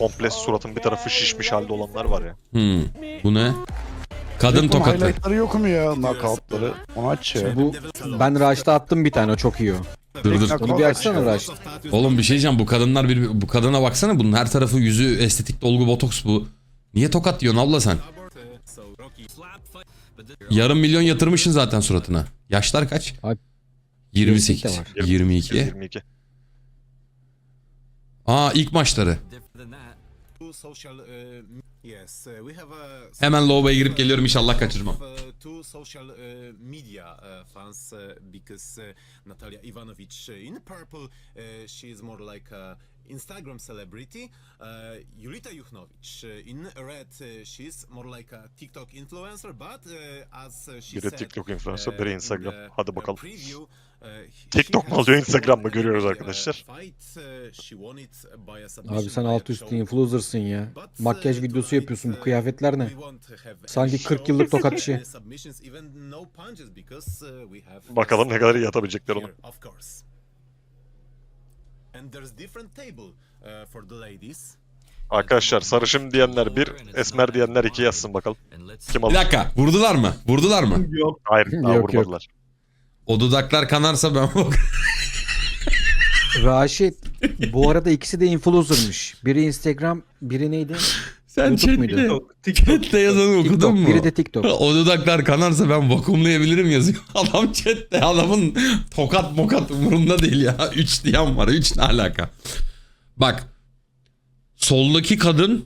komple suratın bir tarafı şişmiş halde olanlar var ya. Hmm. Bu ne? Kadın Bunun tokatı. Highlightları yok mu ya? Knockoutları. Onu aç ya. Bu ben Raş'ta attım bir tane o çok iyi o. Dur dur. Onu bir aç açsana. Raş. Oğlum bir şey diyeceğim. Bu kadınlar bir bu kadına baksana bunun her tarafı yüzü estetik dolgu botoks bu. Niye tokat diyorsun abla sen? Yarım milyon yatırmışsın zaten suratına. Yaşlar kaç? Abi, 28. de var. 22. 22. Aa ilk maçları. Hemen lobaya girip geliyorum inşallah kaçırmam. uh, two social media fans because Natalia Ivanovic in purple she is more like a Instagram celebrity. Uh, Julita Juchnovic uh, in red uh, she's more like a TikTok influencer but uh, as she Biri said, TikTok influencer, uh, biri in Instagram. the, Hadi uh, bakalım. preview, uh, TikTok she mu has, alıyor, Instagram mı görüyoruz arkadaşlar. fight, uh, she won it by a Abi sen by a alt üstü show. influencer'sın ya. But, Makyaj uh, videosu tonight, yapıyorsun bu uh, kıyafetler ne? we won't have Sanki any 40 yıllık shows, tokatçı. submissions, even no punches because, uh, we have Bakalım ne kadar iyi here, yatabilecekler onu. Of course. Arkadaşlar sarışın diyenler bir, esmer diyenler iki yazsın bakalım. Kim Bir alır? dakika. Vurdular mı? Vurdular mı? Hayır daha Yok, yok. vurmadılar. O dudaklar kanarsa ben Raşit bu arada ikisi de influencer'mış. Biri Instagram, biri neydi? Sen YouTube muydu? chatte yazanı okudun TikTok, mu? biri de TikTok. O dudaklar kanarsa ben vakumlayabilirim yazıyor. Adam chatte adamın tokat mokat umurunda değil ya. 3 diyen var. 3 ne alaka? Bak. Soldaki kadın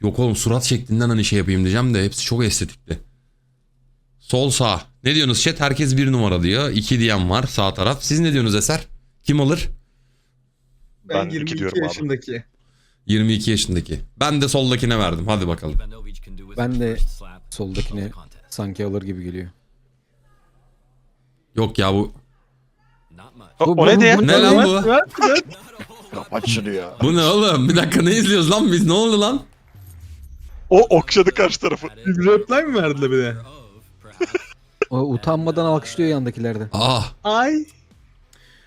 Yok oğlum surat şeklinden hani şey yapayım diyeceğim de hepsi çok estetikli. Sol sağ. Ne diyorsunuz chat? Herkes bir numara diyor. 2 diyen var sağ taraf. Siz ne diyorsunuz Eser? Kim alır? Ben Ben iki 22 diyorum abi. yaşındaki. 22 yaşındaki. Ben de soldakine verdim. Hadi bakalım. Ben de soldakine sanki alır gibi geliyor. Yok ya bu. O, Bu- o ne bu- diye? Ne lan bu? Kapat şunu ya. Bu ne oğlum? Bir dakika ne izliyoruz lan biz? Ne oldu lan? O okşadı karşı tarafı. Reply mi verdiler bir de? O utanmadan alkışlıyor yandakilerden. Ah. Ay.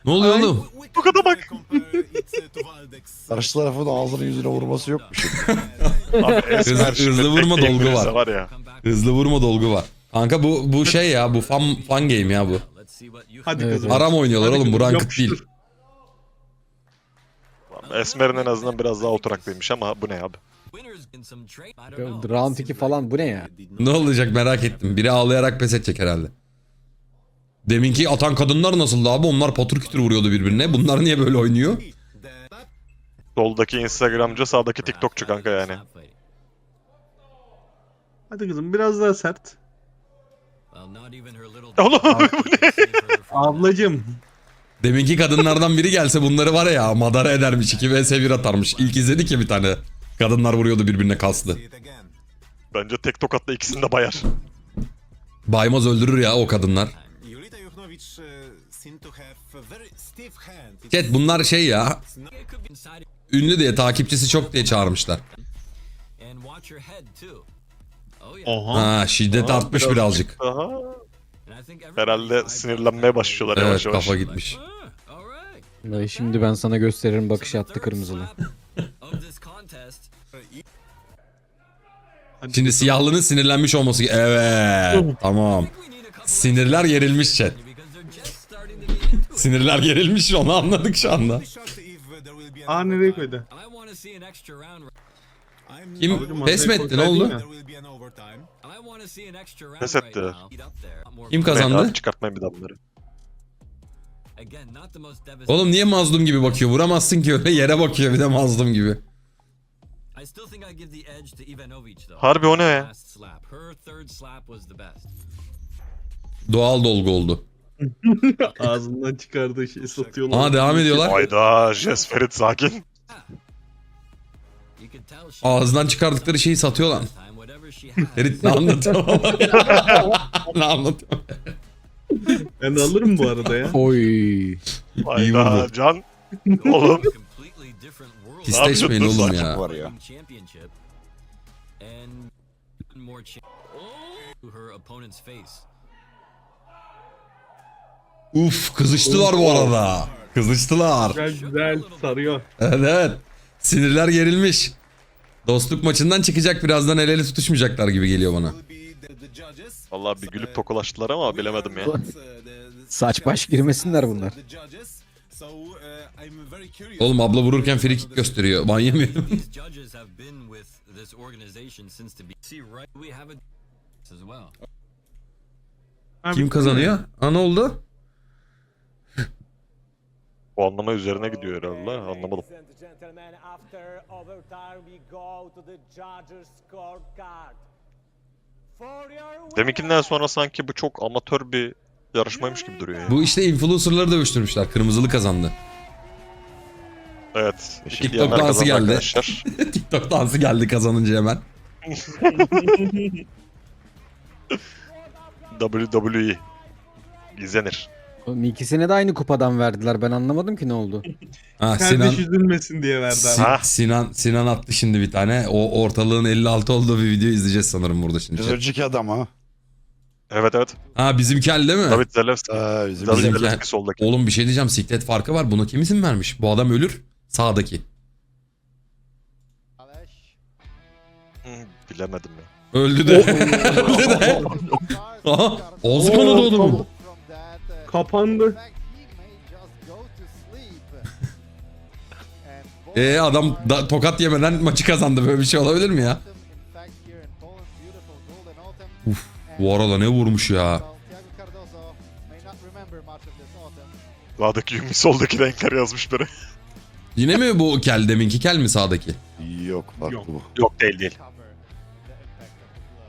Ne oluyor Ay. oğlum? Bu kadar bak. Karşı tarafın ağzını yüzüne vurması yokmuş. Abi esmer Hızlı şimdi vurma tek dolgu var. var ya. Hızlı vurma dolgu var. Kanka bu bu şey ya bu fan fan game ya bu. Hadi Evet, kızım. Aram oynuyorlar Hadi oğlum bu ranked değil. Esmer'in en azından biraz daha oturaklıymış ama bu ne abi? Round 2 falan bu ne ya? Ne olacak merak ettim. Biri ağlayarak pes edecek herhalde. Deminki atan kadınlar nasıldı abi? Onlar patır kütür vuruyordu birbirine. Bunlar niye böyle oynuyor? Soldaki Instagramcı, sağdaki TikTokçu kanka yani. Hadi kızım biraz daha sert. Oğlum Ablacım. Deminki kadınlardan biri gelse bunları var ya madara edermiş. 2 vs 1 atarmış. İlk izledik ya bir tane. Kadınlar vuruyordu birbirine kaslı. Bence tek tokatla ikisini de bayar. Baymaz öldürür ya o kadınlar. Chat bunlar şey ya. Ünlü diye takipçisi çok diye çağırmışlar. Oha. Ha şiddet artmış birazcık. Aha. Herhalde sinirlenmeye başlıyorlar yavaş Evet yavaş. kafa gitmiş. Dayı şimdi ben sana gösteririm bakış attı kırmızılı. Şimdi siyahlının sinirlenmiş olması. Evet tamam. Sinirler gerilmiş chat. Sinirler gerilmiş onu anladık şu anda. Aa nereye koydu? I'm Kim pes mi etti ne oldu? Pes etti. Kim kazandı? çıkartmayın bir daha bunları. Oğlum niye mazlum gibi bakıyor? Vuramazsın ki öyle yere bakıyor bir de mazlum gibi. Harbi o ne ya? Doğal dolgu oldu. Ağzından çıkardığı şeyi satıyorlar. Aa devam ediyorlar. Hayda Jess Ferit sakin. Ağzından çıkardıkları şeyi satıyor lan. Ferit ne anlatıyor? ne anlatıyor? Ben de alırım bu arada ya. Oy. Hayda vurdu. Can. Oğlum. Pisleşmeyin oğlum ya. Var ya. Uf kızıştılar bu arada. Kızıştılar. Güzel güzel sarıyor. Evet evet. Sinirler gerilmiş. Dostluk maçından çıkacak birazdan el ele tutuşmayacaklar gibi geliyor bana. Vallahi bir gülüp tokalaştılar ama bilemedim ya. Saç baş girmesinler bunlar. Oğlum abla vururken free kick gösteriyor. Ben yemiyorum. Kim kazanıyor? Ha ne oldu? Bu anlama üzerine gidiyor herhalde. Anlamadım. Deminkinden sonra sanki bu çok amatör bir yarışmaymış gibi duruyor ya. Bu işte influencerları dövüştürmüşler. Kırmızılı kazandı. Evet. TikTok dansı geldi. Arkadaşlar. TikTok dansı geldi kazanınca hemen. WWE. İzlenir. Oğlum ikisine de aynı kupadan verdiler. Ben anlamadım ki ne oldu. Ha Sinan, Kardeş üzülmesin diye verdi abi. Si- Ha. Sinan Sinan attı şimdi bir tane. O ortalığın 56 olduğu bir video izleyeceğiz sanırım burada şimdi. Önceki adam ha. Evet evet. Ha bizimki el değil mi? David Zalewski. Ee, bizim David Zalewski soldaki. Oğlum bir şey diyeceğim. Siklet farkı var. Buna kim izin vermiş? Bu adam ölür. Sağdaki. Hmm, bilemedim ya. Öldü de. Öldü de. Aha. Ağzı kanadı adamın. Kapandı. Ee adam da, tokat yemeden maçı kazandı. Böyle bir şey olabilir mi ya? Uf, bu arada ne vurmuş ya. Sağdaki Yumi soldaki renkler yazmış biri. Yine mi bu kel deminki kel mi sağdaki? Yok farklı Yok. bu. Yok değil değil.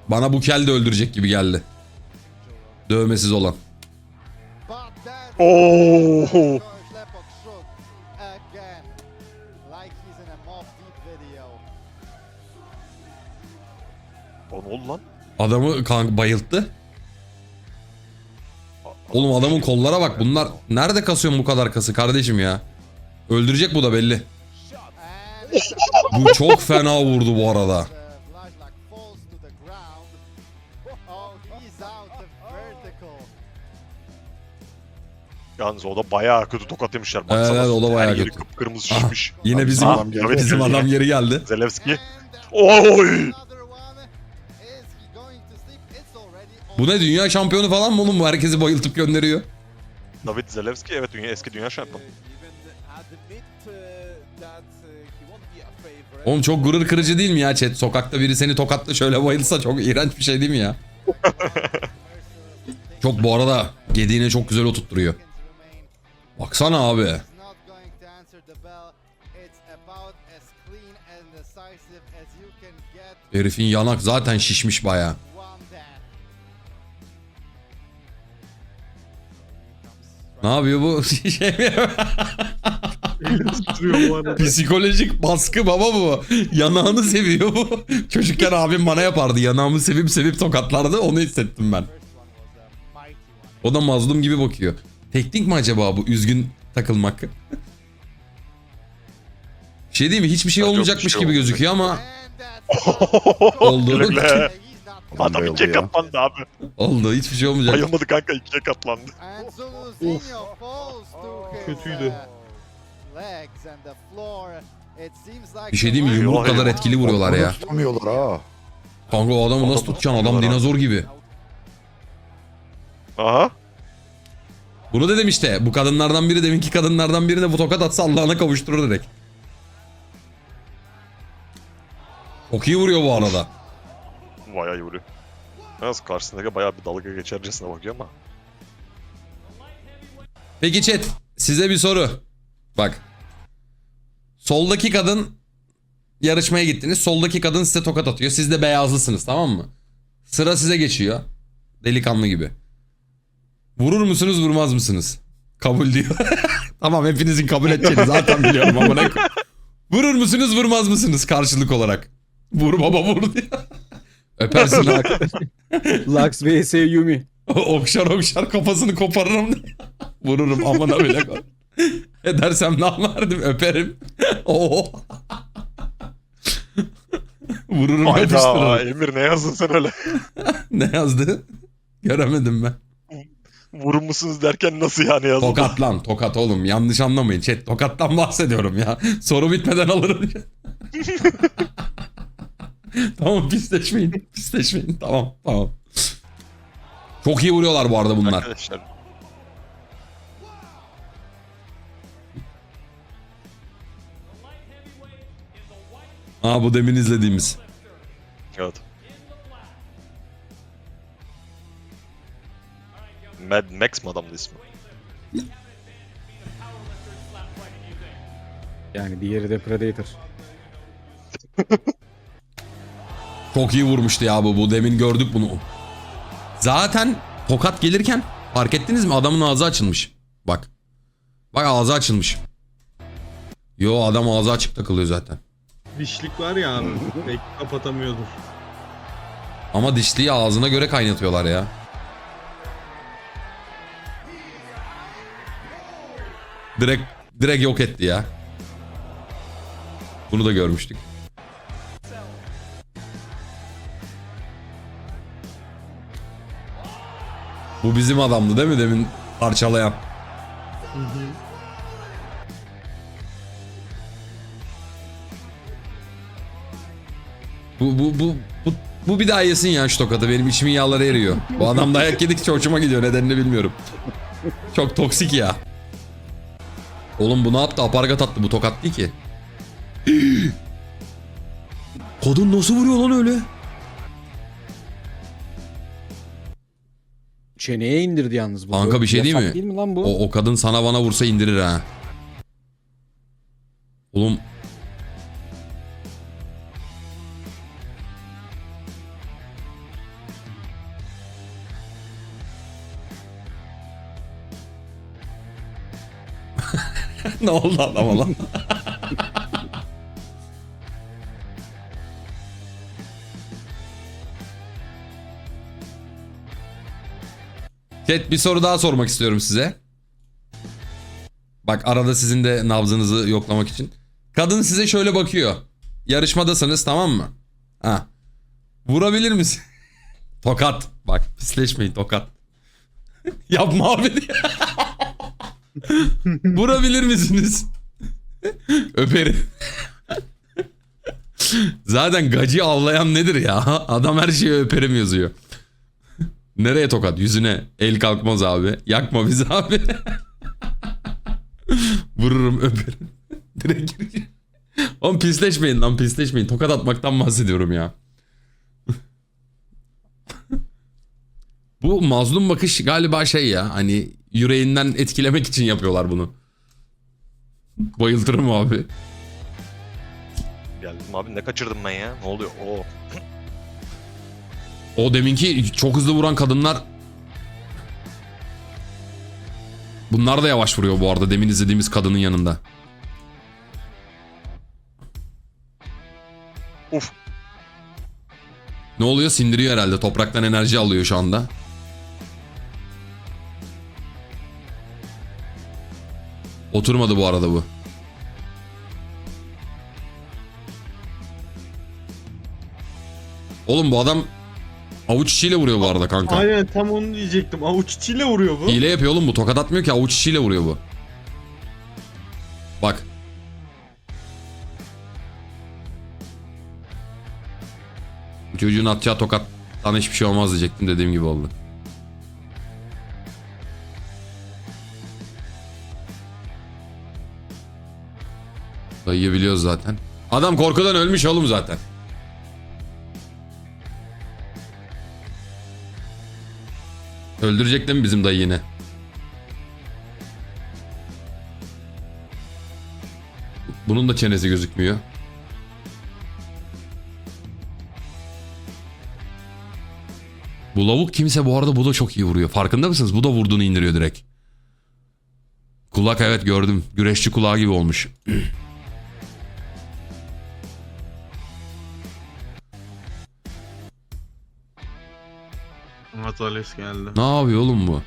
Bana bu kel de öldürecek gibi geldi. Dövmesiz olan. Oo. O ne oldu lan? Adamı kanka bayılttı. Oğlum adamın kollara bak. Bunlar nerede kasıyorsun bu kadar kası kardeşim ya? Öldürecek bu da belli. Bu çok fena vurdu bu arada. Yalnız o da bayağı kötü tokat yemişler. Evet, evet, o da bayağı kötü. Kıpkırmızı Aha, şişmiş. Yine bizim Adam geldi. bizim adam geri geldi. Zelewski. Oy! Bu ne dünya şampiyonu falan mı oğlum bu herkesi bayıltıp gönderiyor. David Zelewski evet dünya eski dünya şampiyonu. Oğlum çok gurur kırıcı değil mi ya chat? Sokakta biri seni tokatla şöyle bayılsa çok iğrenç bir şey değil mi ya? çok bu arada gediğine çok güzel oturtturuyor. Baksana abi. Herifin yanak zaten şişmiş baya. Ne yapıyor bu? şey. Psikolojik baskı baba bu. Yanağını seviyor bu. Çocukken abim bana yapardı. Yanağımı sevip sevip tokatlardı. Onu hissettim ben. O da mazlum gibi bakıyor. Teknik mi acaba bu üzgün takılmak? şey değil mi? Hiçbir şey yok, olmayacakmış bir şey gibi olmayacak. gözüküyor ama Oldu. Güle güle. Adam bayıldı ikiye ya. katlandı abi. oldu. Hiçbir şey olmayacak. Bayılmadı kanka ikiye katlandı. Kötüydü. Bir şey değil mi? Yumruk kadar etkili vuruyorlar ya. Tutamıyorlar ha. Kanka o adamı nasıl tutacaksın? Adam dinozor gibi. Aha. Bunu dedim işte. Bu kadınlardan biri deminki kadınlardan birine bu tokat atsa Allah'ına kavuşturur direkt. Çok iyi vuruyor bu arada. Bayağı iyi vuruyor. Yalnız karşısındaki bayağı bir dalga geçercesine bakıyor ama. Peki chat size bir soru. Bak. Soldaki kadın yarışmaya gittiniz. Soldaki kadın size tokat atıyor. Siz de beyazlısınız tamam mı? Sıra size geçiyor. Delikanlı gibi. Vurur musunuz vurmaz mısınız? Kabul diyor. tamam hepinizin kabul edeceğini zaten biliyorum ama ne Vurur musunuz vurmaz mısınız karşılık olarak? Vur baba vur diyor. Öpersin ha. Lux vs Yumi. okşar okşar kafasını koparırım. Vururum amına öyle koy. Edersem namerdim öperim. Oo. Vururum Hayda yapıştırırım. Emir ne yazdın sen öyle? Ne yazdı? Göremedim ben. Vurmuşsunuz derken nasıl yani yazdı? Tokat lan tokat oğlum yanlış anlamayın chat tokattan bahsediyorum ya. Soru bitmeden alırım. tamam pisleşmeyin pisleşmeyin tamam tamam. Çok iyi vuruyorlar bu arada bunlar. Arkadaşlar. Aa bu demin izlediğimiz. Max mı adamdı ismi? Yani diğeri de Predator. Çok iyi vurmuştu ya bu. Bu demin gördük bunu. Zaten tokat gelirken fark ettiniz mi? Adamın ağzı açılmış. Bak. Bak ağzı açılmış. Yo adam ağzı açık takılıyor zaten. Dişlik var ya abi. Belki kapatamıyordur. Ama dişliyi ağzına göre kaynatıyorlar ya. Direkt direkt yok etti ya. Bunu da görmüştük. Bu bizim adamdı değil mi demin parçalayan? Bu, bu, bu, bu, bu bir daha yesin ya şu tokadı. Benim içimin yağları eriyor. Bu adam dayak yedikçe hoşuma gidiyor. Nedenini bilmiyorum. Çok toksik ya. Oğlum bu ne yaptı? Apargat attı. Bu tokat değil ki. Kadın nasıl vuruyor lan öyle? Çeneye indirdi yalnız bu. Kanka bir şey değil Yasak mi? değil mi lan bu? O, o kadın sana bana vursa indirir ha. Oğlum ne oldu adama lan? Chat bir soru daha sormak istiyorum size. Bak arada sizin de nabzınızı yoklamak için. Kadın size şöyle bakıyor. Yarışmadasınız tamam mı? Ha. Vurabilir misin? tokat. Bak pisleşmeyin tokat. Yapma abi diye. Vurabilir misiniz? Öperim. Zaten gacı avlayan nedir ya? Adam her şeye öperim yazıyor. Nereye tokat? Yüzüne. El kalkmaz abi. Yakma bizi abi. Vururum öperim. Direkt gireceğim. Oğlum pisleşmeyin lan pisleşmeyin. Tokat atmaktan bahsediyorum ya. Bu mazlum bakış galiba şey ya. Hani yüreğinden etkilemek için yapıyorlar bunu. Bayıltırım abi. Geldim abi ne kaçırdım ben ya? Ne oluyor? Oo. O deminki çok hızlı vuran kadınlar Bunlar da yavaş vuruyor bu arada demin izlediğimiz kadının yanında. Uf. Ne oluyor? Sindiriyor herhalde. Topraktan enerji alıyor şu anda. Oturmadı bu arada bu. Oğlum bu adam avuç içiyle vuruyor bu arada kanka. Aynen tam onu diyecektim. Avuç içiyle vuruyor bu. Hile yapıyor oğlum bu. Tokat atmıyor ki avuç içiyle vuruyor bu. Bak. Çocuğun atacağı tokattan hiçbir şey olmaz diyecektim dediğim gibi oldu. Dayıyı biliyoruz zaten. Adam korkudan ölmüş oğlum zaten. Öldürecek değil mi bizim dayı yine? Bunun da çenesi gözükmüyor. Bu lavuk kimse bu arada bu da çok iyi vuruyor. Farkında mısınız? Bu da vurduğunu indiriyor direkt. Kulak evet gördüm. Güreşçi kulağı gibi olmuş. Atales geldi. Ne yapıyor oğlum bu?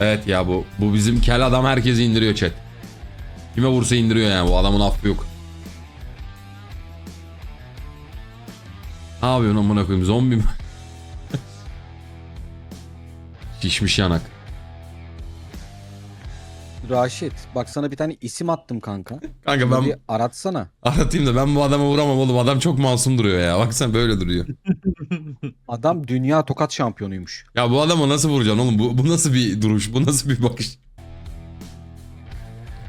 Evet ya bu bu bizim kel adam herkesi indiriyor chat. Kime vursa indiriyor yani bu adamın affı yok. Ne yapıyorsun amına koyayım zombi mi? Şişmiş yanak. Raşit bak sana bir tane isim attım kanka. Kanka Bunu ben bir aratsana. aratayım da ben bu adama vuramam oğlum. Adam çok masum duruyor ya. Baksana böyle duruyor. Adam dünya tokat şampiyonuymuş. Ya bu adama nasıl vuracaksın oğlum? Bu, bu nasıl bir duruş? Bu nasıl bir bakış?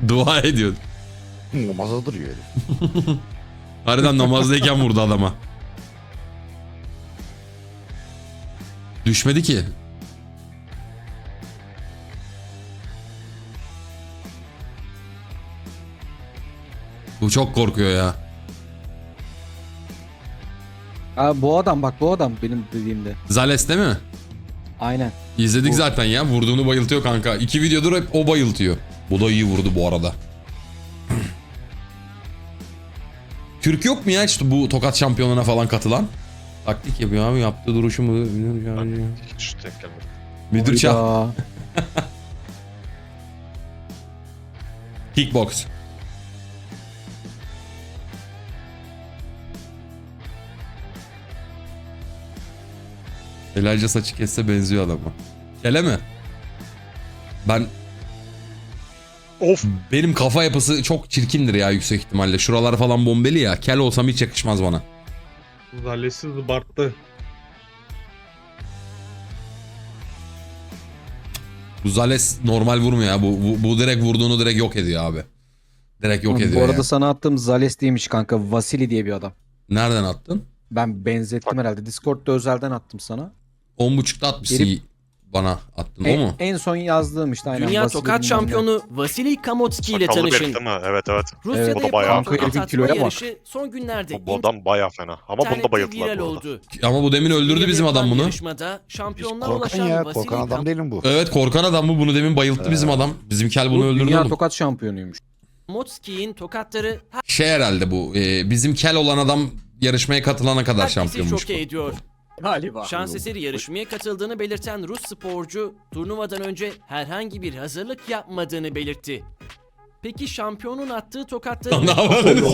Dua ediyor. Namaza duruyor herif. Harbiden namazdayken vurdu adama. Düşmedi ki. Bu çok korkuyor ya. Ha, bu adam bak bu adam benim dediğimde. Zales değil mi? Aynen. İzledik Bu- zaten ya. Vurduğunu bayıltıyor kanka. İki videodur hep o bayıltıyor. Bu da iyi vurdu bu arada. Türk yok mu ya işte bu tokat şampiyonuna falan katılan? Taktik yapıyor abi yaptığı duruşu mu? Müdür çağ. Kickbox. Helalce saçı kesse benziyor adama. Kele mi? Ben Of. benim kafa yapısı çok çirkindir ya yüksek ihtimalle. Şuralar falan bombeli ya. Kel olsam hiç yakışmaz bana. Zalesi zıbarttı. Bu Zales normal vurmuyor ya. Bu, bu, bu direkt vurduğunu direkt yok ediyor abi. Direkt yok ediyor bu arada ya. sana attığım Zales değilmiş kanka. Vasili diye bir adam. Nereden attın? Ben benzettim herhalde. Discord'da özelden attım sana. 10.5'ta atmışsın Benim- bana attın o mu? en son yazdığım işte aynen. Dünya Vasili tokat bilmem ne. şampiyonu Vasily Kamotski ile Sakallı tanışın. herif değil mi? Evet evet. Rusya'da Evet, o da bayağı- Kanka herifin tokat kiloya atma bak. yarışı son günlerde Bu, bu adam baya fena. Ama bunda internette bayıldılar viral bu arada. oldu. Ama bu demin öldürdü bizim adam yapılan bunu. Yarışmada şampiyonluğa Korkan ulaşan ya. Vasily Korkan adam değilim bu. Evet korkan adam bu. Bunu demin bayılttı bizim adam. Bizim kel bunu Bu öldürdü dünya oğlum. tokat şampiyonuymuş. Kamotski'nin tokatları Şey herhalde bu. e, bizim kel olan adam yarışmaya katılana kadar herkesi şampiyonmuş şoke bu. ediyor. Galiba. Şans eseri yarışmaya katıldığını belirten Rus sporcu turnuvadan önce herhangi bir hazırlık yapmadığını belirtti. Peki şampiyonun attığı tokatları Ne yapıyorsunuz?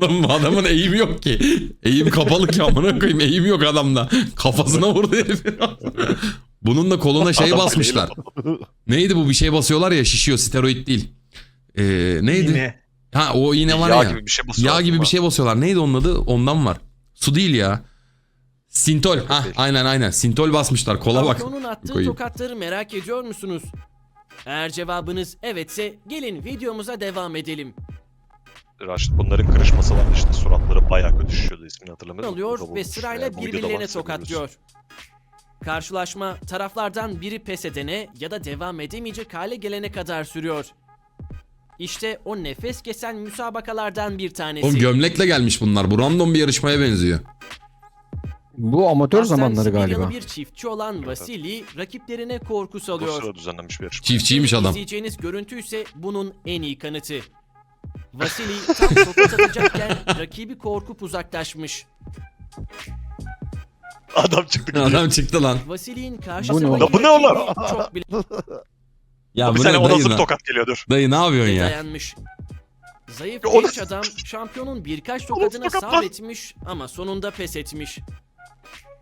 Oğlum bu adamın eğimi yok ki. Eğim kapalı ki amına koyayım. Eğim yok adamda. Kafasına vurdu herif. Bunun da koluna şey basmışlar. Neydi bu bir şey basıyorlar ya şişiyor steroid değil. Ee, neydi? Ha o iğne var Yağ ya. gibi bir şey basıyorlar Yağ gibi bir şey basıyorlar. Neydi onun adı? Ondan var. Su değil ya. Sintol. Ha aynen aynen. Sintol basmışlar. Kola bak. şampiyonun attığı Koyayım. tokatları merak ediyor musunuz? Eğer cevabınız evetse gelin videomuza devam edelim. Raşit bunların kırışması vardı işte. Suratları baya kötü şişiyordu ismini hatırlamıyorum. alıyor ve sırayla videoda birbirlerine tokatlıyor. Karşılaşma taraflardan biri pes edene ya da devam edemeyecek hale gelene kadar sürüyor. İşte o nefes kesen müsabakalardan bir tanesi. Oğlum gömlekle gelmiş bunlar. Bu random bir yarışmaya benziyor. Bu amatör Aslen zamanları galiba. bir çiftçi olan Vasili rakiplerine korku salıyor. Bursa'da düzenlenmiş bir yarışma. Çiftçiymiş adam. İzleyeceğiniz görüntü ise bunun en iyi kanıtı. Vasili tam tokat atacakken rakibi korkup uzaklaşmış. Adam çıktı. Adam çıktı lan. Vasili'nin Bu ne karşısındaki oğlum? Ya bu ne oğlum? rakibi çok bile Ya bir bu sene ne o dayı nasıl bir lan? tokat geliyordur. Dayı ne yapıyorsun ya? dayanmış. Zayıf Ya genç adam şampiyonun birkaç tokadına tokat lan? sabretmiş ama sonunda pes etmiş.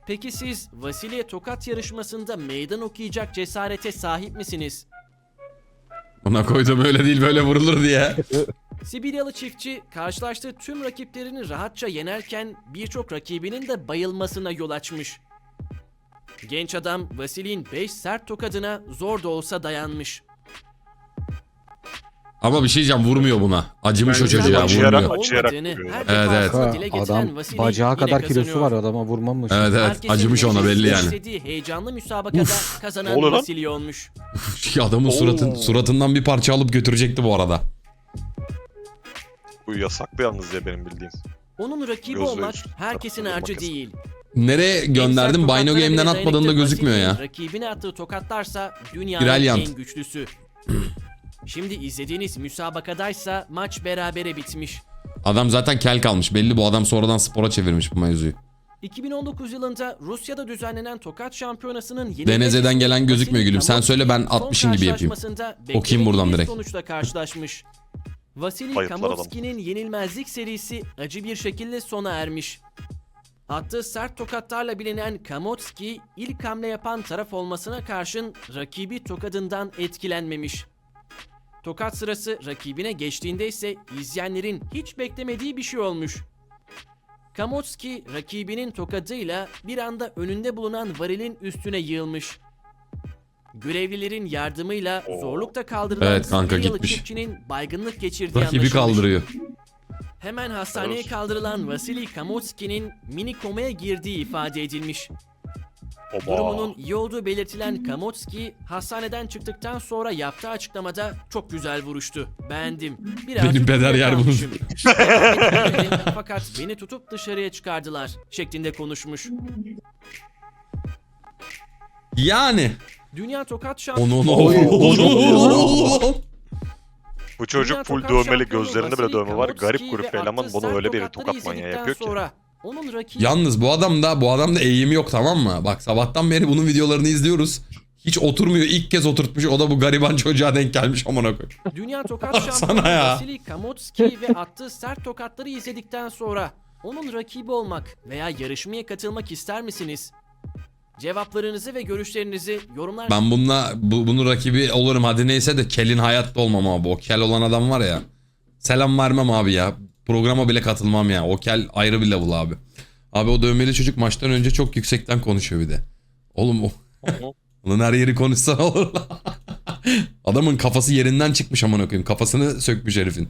Peki siz Vasili'ye tokat yarışmasında meydan okuyacak cesarete sahip misiniz? Ona koydum öyle değil böyle vurulur diye. Sibiryalı çiftçi karşılaştığı tüm rakiplerini rahatça yenerken birçok rakibinin de bayılmasına yol açmış. Genç adam Vasili'nin 5 sert tokadına zor da olsa dayanmış. Ama bir şey diyeceğim vurmuyor buna. Acımış o çocuğa acıyarak- vurmuyor. acıyarak olmadığını her Evet, defasında evet. dile getiren Adam Vasily bacağı yine kadar kilosu kazanıyor. var adama vurmamış. Evet evet Herkesin acımış ona belli yani. istediği heyecanlı müsabakada kazanan Ne oluyor lan? Vasily olmuş. Adamın suratın, suratından bir parça alıp götürecekti bu arada. Bu yasaklı yalnız ya benim bildiğim. Onun rakibi Gözle olmak herkesin tarafından harcı bakıyorsun. değil. Nereye gönderdim? Sert Bino Game'den atmadığında dayanıklı gözükmüyor ya. Rakibine attığı tokatlarsa dünyanın Brilliant. en güçlüsü. Şimdi izlediğiniz müsabakadaysa maç berabere bitmiş. Adam zaten kel kalmış. Belli bu adam sonradan spora çevirmiş bu mevzuyu. 2019 yılında Rusya'da düzenlenen tokat şampiyonasının yenilmez Denezeden gelen gözükmüyor gülüm. Sen söyle, ben Kamovski 60'ın gibi yapayım. Okuyayım buradan direkt. sonuçla karşılaşmış. Vasily. Kamovski'nin yenilmezlik serisi acı bir şekilde sona ermiş. Attığı sert tokatlarla bilinen Kamotski ilk hamle yapan taraf olmasına karşın rakibi tokadından etkilenmemiş. Tokat sırası rakibine geçtiğinde ise izleyenlerin hiç beklemediği bir şey olmuş. Kamotski rakibinin tokadıyla bir anda önünde bulunan varilin üstüne yığılmış. Görevlilerin yardımıyla zorlukta kaldırılan Evet kanka, gitmiş. çiftçinin baygınlık geçirdiği Rakibi anlaşılmış. kaldırıyor. Hemen hastaneye kaldırılan Vasily Kamotski'nin mini komaya girdiği ifade edilmiş. Oba. Durumunun iyi olduğu belirtilen Kamotski hastaneden çıktıktan sonra yaptığı açıklamada çok güzel vuruştu. Beğendim. Birazcık Benim peder yer bunu. Fakat beni tutup dışarıya çıkardılar şeklinde konuşmuş. Yani. Dünya Tokat Onu Şampiyonu onu onu. Bu çocuk full dövmeli gözlerinde bile dövme var. Garip grup eleman bunu öyle bir tokat manyağı yapıyor ki. sonra Onun rakibi Yalnız bu adam da bu adam da eğimi yok tamam mı? Bak sabahtan beri bunun videolarını izliyoruz. Hiç oturmuyor. İlk kez oturtmuş. O da bu gariban çocuğa denk gelmiş amına koyayım. Dünya Tokat Şampiyonu ya. Vasily Kamotski ve attığı sert tokatları izledikten sonra onun rakibi olmak veya yarışmaya katılmak ister misiniz? Cevaplarınızı ve görüşlerinizi yorumlar Ben bununla bu, bunun rakibi olurum hadi neyse de Kel'in hayatta olmam abi. O Kel olan adam var ya. Selam vermem abi ya. Programa bile katılmam ya. O Kel ayrı bir level abi. Abi o dövmeli çocuk maçtan önce çok yüksekten konuşuyor bir de. Oğlum o. Onun her yeri konuşsa olur. Adamın kafası yerinden çıkmış amına koyayım. Kafasını sökmüş herifin.